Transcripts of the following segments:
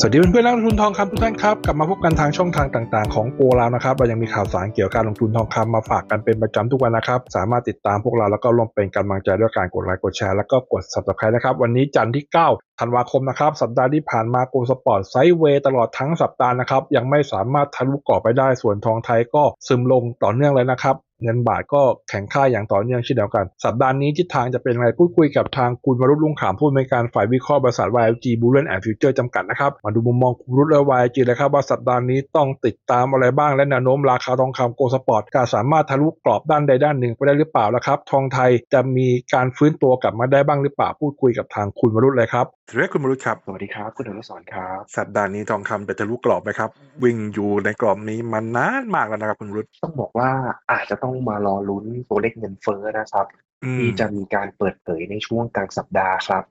สวัสดีเพื่อนๆนักลงทุนทองคำทุกท่านครับกลับมาพบกันทางช่องทางต่างๆของโกลาวนะครับเรายังมีข่าวสารเกี่ยวกับการลงทุนทองคำมาฝากกันเป็นประจำทุกวันนะครับสามารถติดตามพวกเราแล้วก็ร่วมเป็นกำลังใจด้วยการกดไลค์กดแชร์แล้วก็กด subscribe นะครับวันนี้จันทร์ที่ 9 ธันวาคมนะครับสัปดาห์ที่ผ่านมาโกลสปอร์ตไซด์เวย์ตลอดทั้งสัปดาห์นะครับยังไม่สามารถทะลุกรอบไปได้ส่วนทองไทยก็ซึมลงต่อเนื่องเลยนะครับ เงินบาทก็แข็งค่าอย่างต่อเนื่องเช่นเดียวกัน สัปดาห์นี้ทิศทางจะเป็นอะไรพูดคุยกับทางคุณวรุษลุงขามผู้อำนวยการฝ่ายวิเคราะห์บริษัท YLG Bullion and Future จำกัดนะครับ มาดูมุมมองคุณวรุษและ YLG เลยครับว่าสัปดาห์นี้ต้องติดตามอะไรบ้างและแนวโน้มราคาทองคำโกลสปอร์ตจะสามารถทะลุกรอบด้านใดด้านหนึ่งไปได้หรือเปล่าแล้วครับ ทองไทยจะมีการฟื้นตัวกลับมาได้บ้างหรือเปล่าพูดคุยกับทางคุณวรุษเลยครับสวัสดีคุณวรุษครับสวัสดีครับคุณอนุสรณ์ครับสัปดาห์นี้ทองคำจะทะลุกรอบไหมครับวิ่งอยู่ในกรอบนี้มานานมากแล้วนะครับคุณวรุษต้องบอกว่าอาจจะต้องมารอลุ้นตัวเลขเงินเฟ้อนะครับอืมที่จะมีการเปิดเผยในช่วงกลางสัปดาห์ครับ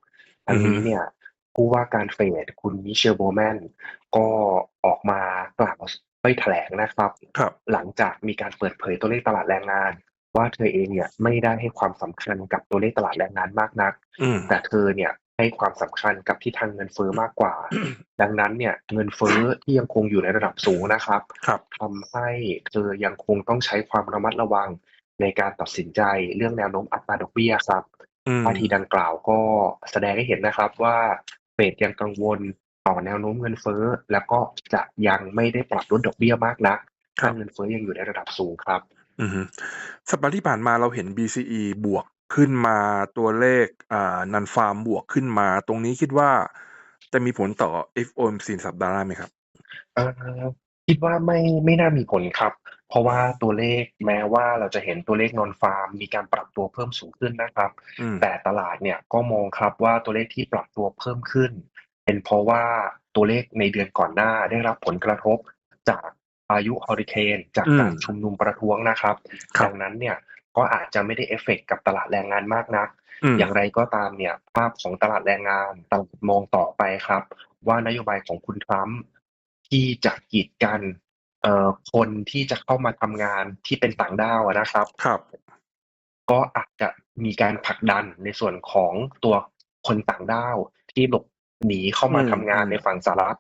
อันนี้อือฮึเนี่ยผู้ว่าการเฟดคุณมิเชลโบแมนก็ออกมากล่าวไม่แถลงนะครับครับ หลังจากมีการเปิดเผยตัวเลขตลาดแรงงาน ว่าเธอเองเนี่ยไม่ได้ให้ความสำคัญกับตัวเลขตลาดแรงงานมากนักอืมแต่เธอเนี่ย ให้ความสำคัญกับที่ทางเงินเฟ้อมากกว่า ดังนั้นเนี่ยเงินเฟ้อที่ยังคงอยู่ในระดับสูงนะครับครับทำให้เธอยังคงต้องใช้ความระมัดระวังในการตัดสินใจเรื่องแนวโน้มอัตราดอกเบี้ยครับอืมท่าทีดังกล่าวก็แสดงให้เห็นนะครับว่าเฟดยังกังวลต่อแนวโน้มเงินเฟ้อ แล้วก็จะยังไม่ได้ปรับลดดอกเบี้ยมากนักครัถ้าบเงินเฟ้อยังอยู่ในระดับสูงครับอือฮึสัปดาห์ที่ผ่านมาเราเห็น BCE บวก ขึ้นมาตัวเลขอ่านันฟาร์มบวกขึ้นมา ตรงนี้คิดว่าจะมีผลต่อ FOMC สัปดาห์หน้าไหมครับ เอ่อคิดว่าไม่ไม่น่ามีผลครับ เพราะว่าตัวเลขแม้ว่าเราจะเห็นตัวเลขนอนฟาร์ม มีการปรับตัวเพิ่มสูงขึ้นนะครับ อืมแต่ตลาดเนี่ยก็มองครับว่าตัวเลขที่ปรับตัวเพิ่มขึ้น เป็นเพราะว่าตัวเลขในเดือนก่อนหน้าได้รับผลกระทบจากพายุเฮอริเคนจากการอืมชุมนุมประท้วงนะครับ ครับดังนั้นเนี่ย ก็อาจจะไม่ได้เอฟเฟกต์กับตลาดแรงงานมากนักอืมอย่างไรก็ตามเนี่ยภาพของตลาดแรงงานตลาดมองต่อไปครับ ว่านโยบายของคุณทรัมป์ที่จะกีดกันเอ่อคนที่จะเข้ามาทำงานที่เป็นต่างด้าวอะนะครับครับก็อาจจะมีการผลักดันในส่วนของตัวคนต่างด้าวที่หลบหนีเข้ามาอืมทำงานอืมในฝั่งสหรัฐ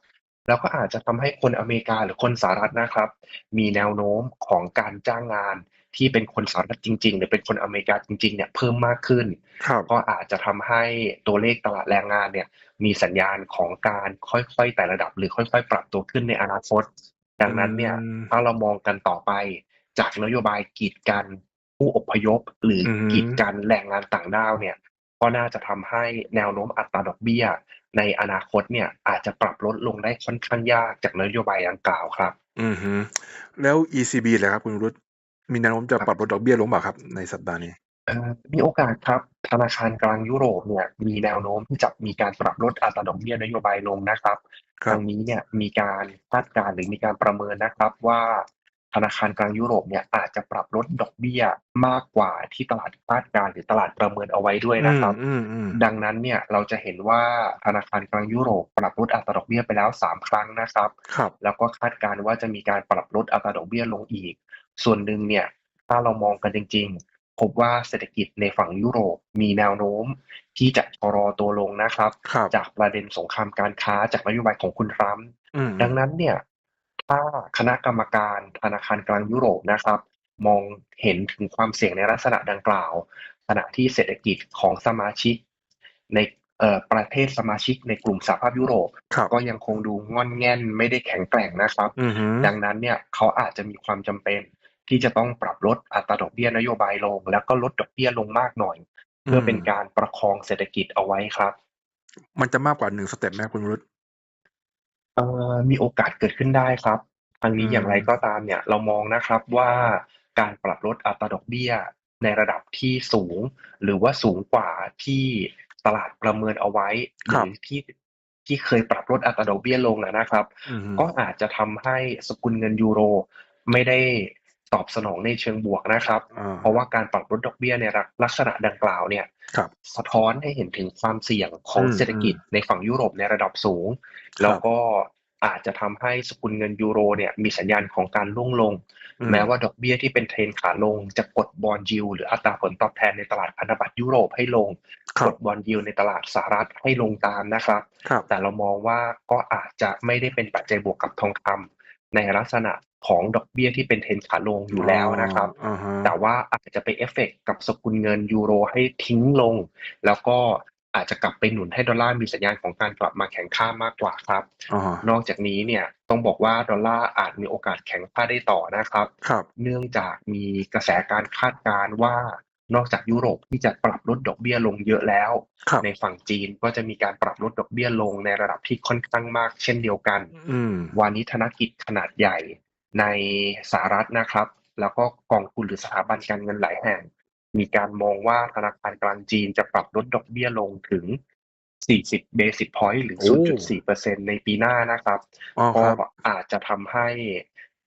แล้วก็อาจจะทำให้คนอเมริกาหรือคนสหรัฐนะครับ มีแนวโน้มของการจ้างงาน ที่เป็นคนสหรัฐจริง ๆ หรือเป็นคนอเมริกาจริง ๆ เนี่ยเพิ่มมากขึ้นครับก็อาจจะทำให้ตัวเลขตลาดแรงงานเนี่ยมีสัญญาณของการค่อยๆไต่ระดับ หรือค่อย ๆ ปรับตัวขึ้นในอนาคต ดังนั้นเนี่ยอืมถ้าเรามองกันต่อไป จากนโยบายกีดกันผู้อพยพ หรือออฮึกีดกันแรงงานต่างด้าวเนี่ยก็น่าจะทำให้แนวโน้มอัตราดอกเบี้ย ในอนาคตเนี่ยอาจจะปรับลดลงได้ค่อนข้างยากจากนโยบายดังกล่าวครับ อือฮึแล้ว ECB เลยครับคุณรุต มีแนวโน้มจะปรับลดดอกเบี้ยลงเปล่าครับ ในสัปดาห์นี้เอ่อมีโอกาสครับธนาคารกลางยุโรปเนี่ยมีแนวโน้มที่จะมีการปรับลดอัตราดอกเบี้ยนโยบายลงนะครับคทารับงนี้เนี่ยมีการคาดการณ์หรือมีการประเมินนะครับว่าธนาคารกลางยุโรปเนี่ยอาจจะปรับลดดอกเบี้ยมากกว่าที่ตลาดคาดการณ์หรือตลาดประเมินเอาไว้ด้วยนะครับอืมอืมดังนั้นเนี่ยเราจะเห็นว่าธนาคารกลางยุโรปปรับลดอัตราดอกเบี้ยไปแล้ว 3 ครั้งนะครับครับแล้วก็คาดการณ์ว่าจะมีการปรับลดอัตราดอกเบี้ยลงอีก ส่วนหนึ่งเนี่ยถ้าเรามองกันจริง ๆ พบว่าเศรษฐกิจในฝั่งยุโรปมีแนวโน้ม ที่จะชะลอตัวลงนะครับครับจากประเด็นสงครามการค้าจากนโยบายของคุณทรัมป์อืมดังนั้นเนี่ยถ้าคณะกรรมการธนาคารกลางยุโรปนะครับ มองเห็นถึงความเสี่ยงในลักษณะดังกล่าว ขณะที่เศรษฐกิจของสมาชิก ในเอ่อประเทศสมาชิกในกลุ่มสหภาพยุโรปครับก็ยังคงดูงอนแง่นไม่ได้แข็งแกร่งนะครับอือฮึดังนั้นเนี่ยเขาอาจจะมีความจำเป็น ที่จะต้องปรับลดอัตราดอกเบี้ยนโยบายลง แล้วก็ลดดอกเบี้ยลงมากหน่อย เพื่อเป็นการประคองเศรษฐกิจเอาไว้ครับ มันจะมากกว่าหนึ่งสเต็ปไหมครับคุณรุตเอ่อมีโอกาสเกิดขึ้นได้ครับทางนี้อืมอย่างไรก็ตามเนี่ย เรามองนะครับว่าการปรับลดอัตราดอกเบี้ยในระดับที่สูง หรือว่าสูงกว่าที่ตลาดประเมินเอาไว้หรือที่ที่เคยปรับลดอัตราดอกเบี้ยลงนะนะครับอือฮึก็อาจจะทำให้สกุลเงินยูโร ไม่ได้ ตอบสนองในเชิงบวกนะครับอ่าเพราะว่าการปรับลดดอกเบี้ยในลักษณะดังกล่าวเนี่ยครับสะท้อนให้เห็นถึงความเสี่ยงของอืมเศรษฐกิจในฝั่งยุโรปในระดับสูง แล้วก็อาจจะทำให้สกุลเงินยูโรเนี่ยมีสัญญาณของการล่วงลงอืมแม้ว่าดอกเบี้ยที่เป็นเทรนขาลงจะกดบอลยิวหรืออัตราผลตอบแทนในตลาดพันธบัตรยุโรปให้ลงครักบดบอลยิวในตลาดสหรัฐให้ลงตามนะครับครับ แต่เรามองว่าก็อาจจะไม่ได้เป็นปัจจัยบวกกับทองคำ ในลักษณะของดอกเบี้ยที่เป็นเทรนขาลงอยู่แล้วนะครับอ่าฮะแต่ว่าอาจจะไปเอฟเฟกต์กับสกุลเงินยูโรให้ทิ้งลง แล้วก็อาจจะกลับไปหนุนให้ดอลลาร์มีสัญญาณของการกลับมาแข็งค่ามากกว่าครับอ่าฮะนอกจากนี้เนี่ยต้องบอกว่าดอลลาร์อาจมีโอกาสแข็งค่าได้ต่อนะครับครับเนื่องจากมีกระแสการคาดการณ์ว่า นอกจากยุโรปที่จะปรับลดดอกเบี้ยลงเยอะแล้วครับในฝั่งจีนก็จะมีการปรับลดดอกเบี้ยลงในระดับที่ค่อนข้างมากเช่นเดียวกันอืมวานิธนกิจขนาดใหญ่ในสหรัฐนะครับ แล้วก็กองทุนหรือสถาบันการเงินหลายแห่ง มีการมองว่าธนาคารกลางจีนจะปรับลดดอกเบี้ยลงถึง 40 เบสิ s พอยต์หรือโอ้0.4%ในปีหน้านะครับอ๋อก็ครับอาจจะทำให้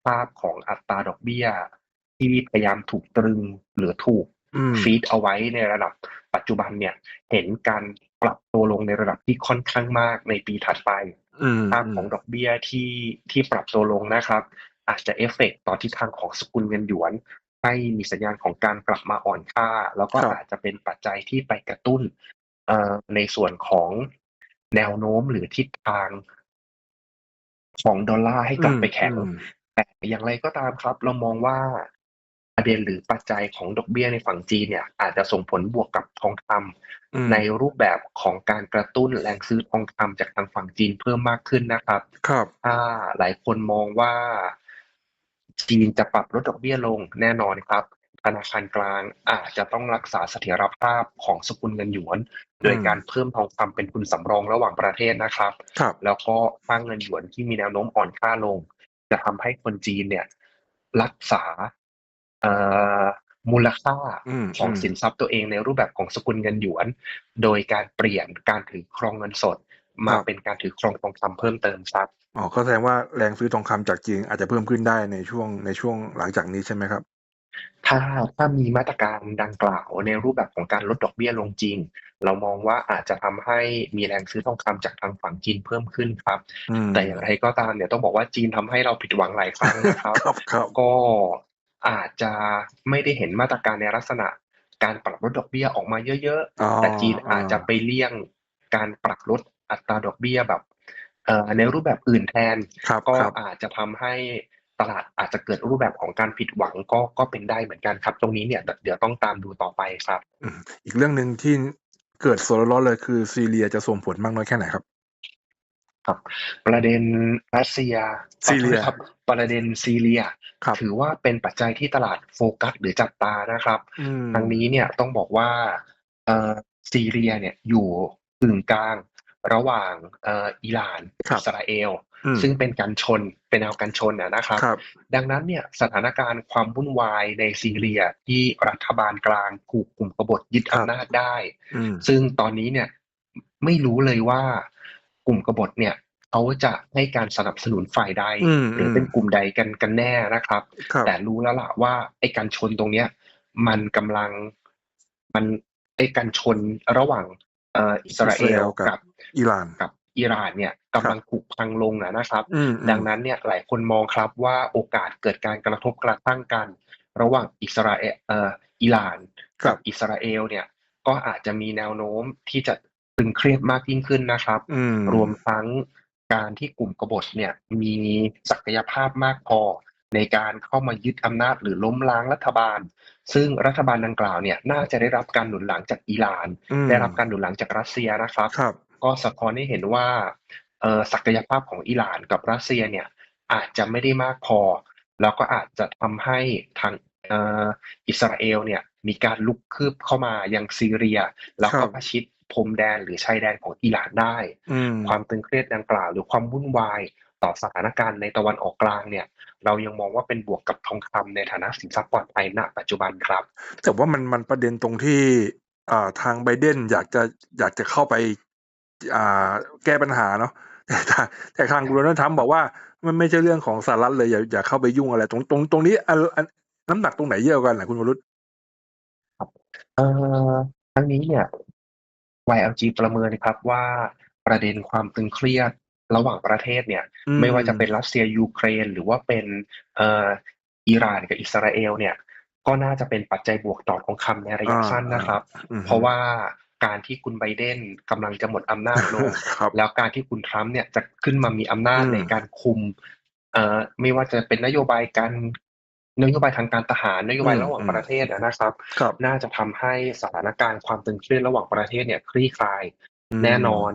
ภาพของอัตราดอกเบี้ย ที่พยายามถูกตรึงหรือถูกอืม ฟีดเอาไว้ในระดับปัจจุบันเนี่ย เห็นการปรับตัวลงในระดับที่ค่อนข้างมากในปีถัดไปอืมภาพของดอกเบี้ยที่ที่ปรับตัวลงนะครับ อาจจะเอฟเฟกต์ต่อทิศทางของสกุลเงินหยวน ให้มีสัญญาณของการกลับมาอ่อนค่า แล้วก็อาจจะเป็นปัจจัยที่ไปกระตุ้นเอ่อในส่วนของแนวโน้มหรือทิศทางของดอลลาร์ให้กลับไปแข็งอืมแต่อย่างไรก็ตามครับ เรามองว่า ประเด็นหรือปัจจัยของดอกเบี้ยในฝั่งจีนเนี่ย อาจจะส่งผลบวกกับทองคำอืมในรูปแบบของการกระตุ้นแรงซื้อทองคำจากทางฝั่งจีนเพิ่มมากขึ้นนะครับ ครับถ้าหลายคนมองว่าจีนจะปรับลดดอกเบี้ยลงแน่นอนครับธนาคารกลางอาจจะต้องรักษาเสถียรภาพของสกุลเงินหยวน โดยการเพิ่มทองคำเป็นทุนสำรองระหว่างประเทศนะครับครับแล้วก็สร้างเงินหยวนที่มีแนวโน้มอ่อนค่าลง จะทำให้คนจีนเนี่ย รักษาเอ่อ มูลค่าอืมของอืมสินทรัพย์ตัวเองในรูปแบบของสกุลเงินหยวน โดยการเปลี่ยนการถือครองเงินสด มาเป็นการถือครองทองคำเพิ่มเติมครับอ๋อก็แสดงว่าแรงซื้อทองคำจากจีนอาจจะเพิ่มขึ้นได้ในช่วงในช่วงหลังจากนี้ใช่ไหมครับ ถ้าถ้ามีมาตรการดังกล่าวในรูปแบบของการลดดอกเบี้ยลงจริง เรามองว่าอาจจะทำให้มีแรงซื้อทองคำจากทางฝั่งจีนเพิ่มขึ้นครับอืมแต่อย่างไรก็ตามเนี่ยต้องบอกว่าจีนทำให้เราผิดหวังหลายครั้งนะครับครับครับก็ อาจจะไม่ได้เห็นมาตรการในลักษณะ การปรับลดดอกเบี้ยออกมาเยอะอ๋อๆแต่จีนอาจจะไปเลี่ยงการปรับลดอัตราดอกเบี้ยแบบเอ่อในรูปแบบอื่นแทนครับก็ครับอาจจะทำให้ตลาดอาจจะเกิดรูปแบบของการผิดหวังก็ก็เป็นได้เหมือนกันครับ ตรงนี้เนี่ยเดี๋ยวต้องตามดูต่อไปครับอืมอีกเรื่องหนึ่งที่เกิดโซนร้อนๆเลยคือซีเรียจะส่งผลมากน้อยแค่ไหนครับ ประเด็นรัสเซียซีเรียขอโทษครับ ประเด็นซีเรียครับถือว่าเป็นปัจจัยที่ตลาดโฟกัสหรือจับตานะครับอืมทางนี้เนี่ยต้องบอกว่าเอ่อซีเรียเนี่ยอยู่กึ่งกลางระหว่างเอ่ออิหร่านครับอิสราเอลอืมซึ่งเป็นการชนเป็นแนวการชนนะนะครับครับ ดังนั้นเนี่ยสถานการณ์ความวุ่นวายในซีเรียที่รัฐบาลกลางถูกกลุ่มกบฏยึดครับอำนาจได้อืมซึ่งตอนนี้เนี่ยไม่รู้เลยว่า กลุ่มกบฏเนี่ยเขาจะให้การสนับสนุนฝ่ายใดอืมหรือเป็นกลุ่มใดกันกันแน่นะครับครับ แต่รู้แล้วล่ะว่าไอ้การชนตรงเนี้ย มันกำลังมันไอ้การชนระหว่างเอ่ออิสราเออิสราเอลลกับกับอิหร่านกับอิหร่านเนี่ยกำลังถูกพังลงอะนะครับอืมดังนั้นเนี่ยหลายคนมองครับว่าโอกาสเกิดการกระทบกระทั่งกัน ระหว่างอิสราเอลเอ่ออิหร่านครักับบอิสราเอลเนี่ยก็อาจจะมีแนวโน้มที่จะ ตึงเครียดมากยิ่งขึ้นนะครับ อืม รวมทั้งการที่กลุ่มกบฏเนี่ยมีศักยภาพมากพอ ในการเข้ามายึดอำนาจหรือล้มล้างรัฐบาล ซึ่งรัฐบาลดังกล่าวเนี่ยน่าจะได้รับการหนุนหลังจากอิหร่าน อืม ได้รับการหนุนหลังจากรัสเซียนะครับ ครับ ก็สะท้อนให้เห็นว่าเอ่อศักยภาพของอิหร่านกับรัสเซียเนี่ยอาจจะไม่ได้มากพอ แล้วก็อาจจะทำให้ทางเอ่ออิสราเอลเนี่ยมีการลุกคืบเข้ามายังซีเรีย แล้วก็ครับประชิด พรมแดนหรือชายแดนของอิหร่านได้อืมความตึงเครียดดังกล่าว หรือความวุ่นวายต่อสถานการณ์ในตะวันออกกลางเนี่ย เรายังมองว่าเป็นบวกกับทองคำในฐานะสินทรัพย์ปลอดภัยณปัจจุบันครับ แต่ว่ามันมันประเด็นตรงที่อ่าทางไบเดนอยากจะอยากจะเข้าไปอ่าแก้ปัญหาเนาะแต่ทางแต่ทางโดนัลด์ทรัมป์บอกว่ามันไม่ใช่เรื่องของสหรัฐเลยอย่าอย่าเข้าไปยุ่งอะไร ตรงตรงตรงนี้อันอันน้ำหนักตรงไหนเยอะกว่ากันล่ะคุณวรุษเอ่อทั้งนี้เนี่ย YLG ประเมินครับว่าประเด็นความตึงเครียดระหว่างประเทศเนี่ย อืไม่ว่าจะเป็นรัสเซียยูเครน หรือว่าเป็นเอ่ออิหร่านกับอิสราเอลเนี่ย ก็น่าจะเป็นปัจจัยบวกต่อทองคำในระยะอ่าสั้นนะครับ อืมเพราะว่าการที่คุณไบเดนกำลังจะหมดอำนาจลง ครับ แล้วการที่คุณทรัมป์เนี่ยจะขึ้นมามีอำนาจอืมในการคุมเอ่อไม่ว่าจะเป็นนโยบายการ นโยบายทางการทหารนโยบายระหว่างประเทศนะครับครับน่าจะทำให้สถานการณ์ความตึงเครียดระหว่างประเทศเนี่ยคลี่คลายมแน่นอน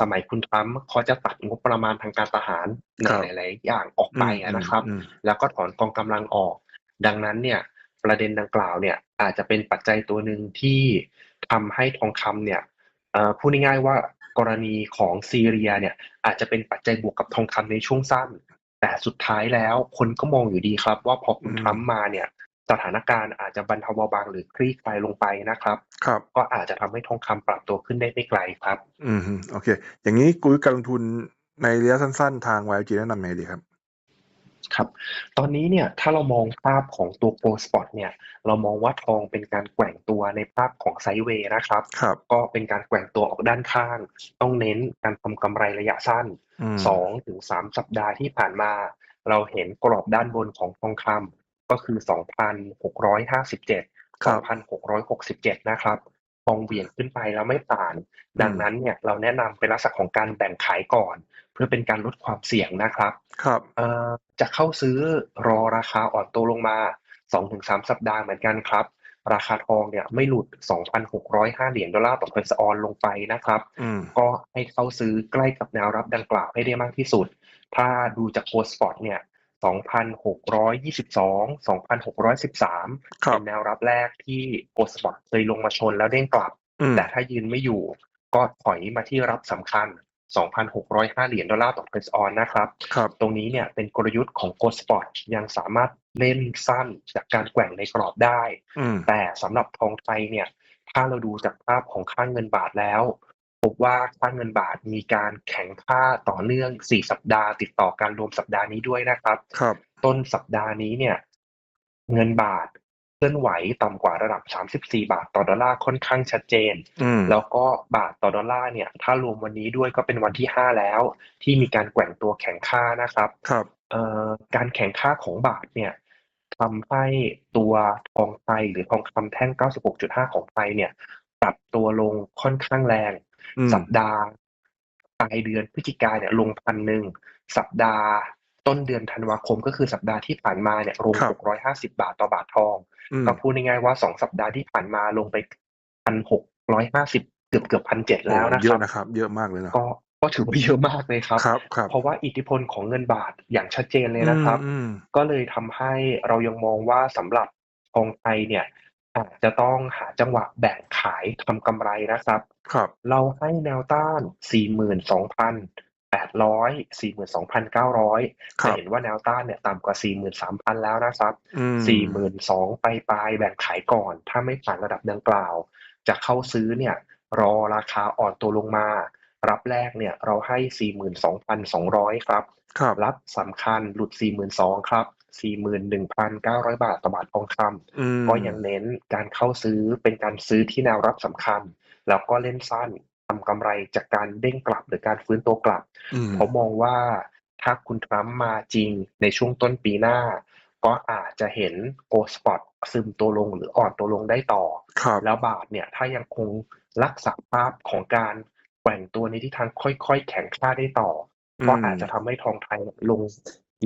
สมัยคุณทรัมป์เขาจะตัดงบประมาณทางการทหารในครับหลายๆอย่างออกไปอะนะครับอืมแล้วก็ถอนกองกำลังออก ดังนั้นเนี่ย ประเด็นดังกล่าวเนี่ย อาจจะเป็นปัจจัยตัวหนึ่งที่ทำให้ทองคำเนี่ยเอ่อพูดง่ายๆว่ากรณีของซีเรียเนี่ย อาจจะเป็นปัจจัยบวกกับทองคำในช่วงสั้น แต่สุดท้ายแล้วคนก็มองอยู่ดีครับ ว่าพอคุณอืมทรัมป์มาเนี่ย สถานการณ์อาจจะบรรเทาเบาบางหรือคลี่คลายลงไปนะครับ ครับ ก็อาจจะทำให้ทองคำปรับตัวขึ้นได้ไม่ไกลครับ อืมฮึโอเค อย่างนี้กุ้ยการลงทุนในระยะสั้น ๆ ทาง YG แนะนำไงดีครับ ครับตอนนี้เนี่ยถ้าเรามองภาพของตัว Gold Spot เนี่ยเรามองว่าทองเป็นการแกว่งตัวในภาพของไซด์เวย์นะครับครับ ก็เป็นการแกว่งตัวออกด้านข้าง ต้องเน้นการทำกำไรระยะสั้นอืมสองถึงสามสัปดาห์ที่ผ่านมา เราเห็นกรอบด้านบนของทองคำก็คือ 2,657ครับ2,667 นะครับท องเหวี่ยงขึ้นไปแล้วไม่ผ่าน ดังนั้นเนี่ยเราแนะนำเป็นลักษณะของการแบ่งขายก่อน เพื่อเป็นการลดความเสี่ยงนะครับ ครับเอ่อจะเข้าซื้อรอราคาอ่อนตัวลงมา 2-3 สัปดาห์เหมือนกันครับ ราคาทองเนี่ยไม่หลุด 2,605 เหรียญดอลลาร์ต่อออนซ์ออนลงไปนะครับอืมก็ให้เข้าซื้อใกล้กับแนวรับดังกล่าวให้ได้มากที่สุด ถ้าดูจากโคสปอร์ตเนี่ย 2,622 2,613ครับเป็นแนวรับแรกที่โคสปอร์ตเคยลงมาชนแล้วเด้งกลับอืมแต่ถ้ายืนไม่อยู่ก็ถอยมาที่รับสำคัญ 2,605 เหรียญดอลลาร์ต่อเพรสออนนะครับครับตรงนี้เนี่ยเป็นกลยุทธ์ของ Go Spot ยังสามารถเล่นสั้นจากการแกว่งในกรอบได้อืมแต่สำหรับทองไทยเนี่ย ถ้าเราดูจากภาพของค่างเงินบาทแล้ว พบว่าค่างเงินบาทมีการแข็งค่าต่อเนื่อง 4 สัปดาห์ ติดต่อการรวมสัปดาห์นี้ด้วยนะครับ ครับ ต้นสัปดาห์นี้เนี่ย เงินบาทเคลื่อนไหวต่ำกว่าระดับ 34 บาทต่อดอลลาร์ค่อนข้างชัดเจนอืมแล้วก็บาทต่อดอลลาร์เนี่ย ถ้ารวมวันนี้ด้วยก็เป็นวันที่ 5 แล้ว ที่มีการแกว่งตัวแข็งค่านะครับ ครับเอ่อการแข่งค่าของบาทเนี่ยทำให้ตัวทองไทยหรือทองคำแท่ง 96.5 ของไทยเนี่ย ปรับตัวลงค่อนข้างแรงอืม สัปดาห์ปลายเดือนพฤศจิกายนเนี่ยลงพันหนึ่งสัปดาห์ต้นเดือนธันวาคมก็คือสัปดาห์ที่ผ่านมาเนี่ยลงครับ650บาทต่อบาททองอืมก็พูดง่ายๆว่าสองสัปดาห์ที่ผ่านมาลงไปพันหกร้อยห้าสิบเกือบเกือบพันเจ็ดแล้วนะเยครัอะบนะครับ เยอะมากเลยนะก็ก็ถือว่าเยอะมากเลยครับครับครับ เพราะว่าอิทธิพลของเงินบาทอย่างชัดเจนเลยนะครับอืมก็เลยทำให้เรายังมองว่าสำหรับทองไทยเนี่ย อาจจะต้องหาจังหวะแบ่งขายทำกำไรนะครับ ครับ เราให้แนวต้าน 42,800 42,900ครัจะบเห็นว่าแนวต้านเนี่ยต่ำกว่า 43,000 แล้วนะครับ อืมสี่หมื่นสองไปปลายๆแบ่งขายก่อน ถ้าไม่ผ่านระดับดังกล่าว จะเข้าซื้อเนี่ยรอราคาอ่อนตัวลงมา รับแรกเนี่ยเราให้สี่หมื่นสองพันสองร้อยครับ ครับ รับสำคัญหลุดสี่หมื่นสองครับ สี่หมื่นหนึ่งพันเก้าร้อยบาทต่อบาททองคำอืมก็ยังเน้นการเข้าซื้อเป็นการซื้อที่แนวรับสำคัญ แล้วก็เล่นสั้นทำกำไรจากการเด้งกลับหรือการฟื้นตัวกลับอืมเพราะมองว่าถ้าคุณทรัมป์มาจริงในช่วงต้นปีหน้า ก็อาจจะเห็นโกลสปอตซึมตัวลงหรืออ่อนตัวลงได้ต่อครับแล้วบาทเนี่ยถ้ายังคงรักษาภาพของการแกว่งตัวในทิศทางค่อยๆ แข็งค่าได้ต่ออมก็อาจจะทำให้ทองไทยลง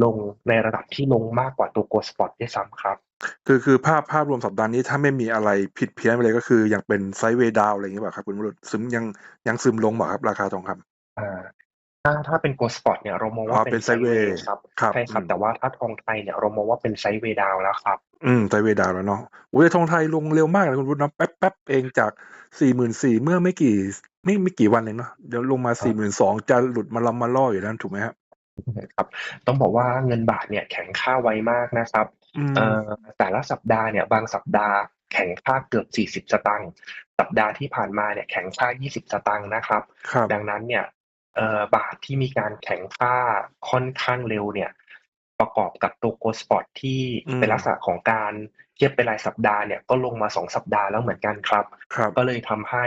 ลงในระดับที่ลงมากกว่าตัวโกลสปอตด้วยซ้ำครับ คือคือภาพภาพรวมสัปดาห์นี้ถ้าไม่มีอะไรผิดเพี้ยนไปเลยก็คือยังเป็นไซด์เวย์ดาวอะไรอย่างเงี้ยป่ะครับคุณวรุษซึมยังยังซึมลงป่ะครับราคาทองคำอ่าถ้าถ้าเป็นโกลสปอตเนี่ยเรามองอ๋ว่าอเป็นเป็นไซด์เวย์ sideway ครับครับใช่ครับอืมแต่ว่าถ้าทองไทยเนี่ยเรามองว่าเป็นไซด์เวย์ดาวแล้วครับอืมไซด์เวย์ดาวแล้วเนาะอุ้ยทองไทยลงเร็วมากเลยคุณวรุษเนาะแป๊บแป๊บเองจากสี่หมื่นสี่เมื่อไม่กี่ไม่ไม่กี่วันเองเนาะเดี๋ยวลงมาครัสี่บหมื่นสองจะหลุดมาลำมาล่ออยู่นั่นถูกไหมครับ ครับ ต้องบอกว่าเงินบาทเนี่ยแข็งค่าไวมากนะครับ อืมเอ่อแต่ละสัปดาห์เนี่ย บางสัปดาห์แข็งค่าเกือบ 40 สตางค์ สัปดาห์ที่ผ่านมาเนี่ยแข็งค่า 20 สตางค์นะครับ ครับ ดังนั้นเนี่ย เอ่อ บาทที่มีการแข็งค่าค่อนข้างเร็วเนี่ย ประกอบกับตัวโกลสปอตที่อืมเป็นลักษณะของการเทียบเป็นรายสัปดาห์เนี่ย ก็ลงมาสองสัปดาห์แล้วเหมือนกันครับ ครับ ก็เลยทำให้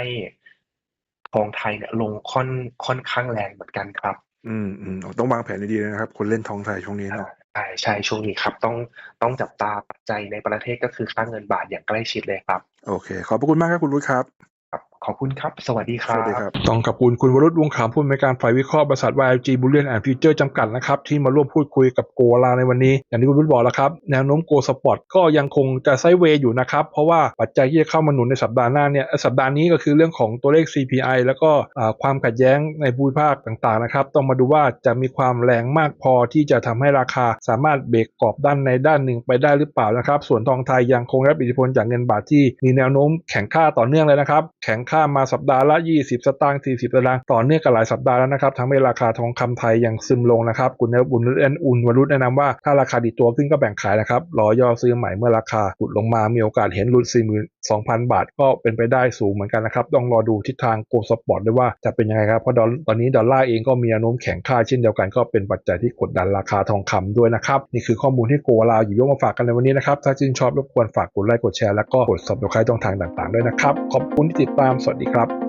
ทองไทยเนี่ยลงค่อน ค่อนข้างแรงเหมือนกันครับ อืมอืมต้องวางแผนดีๆเลยนะครับ คนเล่นทองไทยช่วงนี้เนาะใช่ใช่ช่วงนี้ครับ ต้องต้องจับตาปัจจัยในประเทศก็คือค่าเงินบาทอย่างใกล้ชิดเลยครับ โอเค ขอบพระคุณมากครับคุณรุ้ครับครับ ขอบคุณครับสวัสดีคสรับวัสดีครับ ต้องขอบคุณคุณวรุษวงศ์ขามผู้อำนวยการฝ่ายวิเคราะห์บริษัท YLG Bullion and Future จำกัดนะครับ ที่มาร่วมพูดคุยกับโกลาในวันนี้ อย่างที่คุณรุษบอกแล้วครับ แนวโน้มโกสปอร์ตก็ยังคงจะไซด์เวย์อยู่นะครับ เพราะว่าปัจจัยที่จะเข้ามาหนุนในสัปดาห์หน้าเนี่ยสัปดาห์นี้ก็คือเรื่องของตัวเลข CPI แล้วก็อ่าความขัดแย้งในภูมิภาคต่างๆนะครับต้องมาดูว่าจะมีความแรงมากพอที่จะทำให้ราคาสามารถเบรกกรอบด้านในด้านหนึ่งไปได้หรือเปล่านะครับส่วนทองไทยยังคงรับอิทธิพลจากเงินบาทที่มีแนวโน้มแข็งค่าต่อเนื่องเลยนะครับแข็งค่ามาสัปดาห์ละ 20 สตางค์ 40 สตางค์ต่อเนื่องกันหลายสัปดาห์แล้วนะครับทำให้ราคาทองคำไทยยังซึมลงนะครับคุณนบุญเอ็นอุ่นวรุษแนะนำว่าถ้าราคาดีตัวขึ้นก็แบ่งขายนะครับรอย่อซื้อใหม่เมื่อราคาหลุดลงมามีโอกาสเห็นหลุด 42,000 บาท ก็เป็นไปได้สูงเหมือนกันนะครับต้องรอดูทิศทางโกลสปอร์ตด้วยว่าจะเป็นยังไงครับเพราะตอนนี้ดอลลาร์เองก็มีแนวโน้มแข็งค่าเช่นเดียวกันก็เป็นปัจจัยที่กดดันราคาทองคำด้วยนะครับนี่คือข้อมูลที่โกลาหยิบยกมาฝากกันในวันนี้นะครับถ้าชื่นชอบรบกวนฝากกดไลค์กดแชร์แล้วก็กด subscribe ช่องทางต่างๆด้วยนะครับขอบคุณที่ติดตามสวัสดีครับ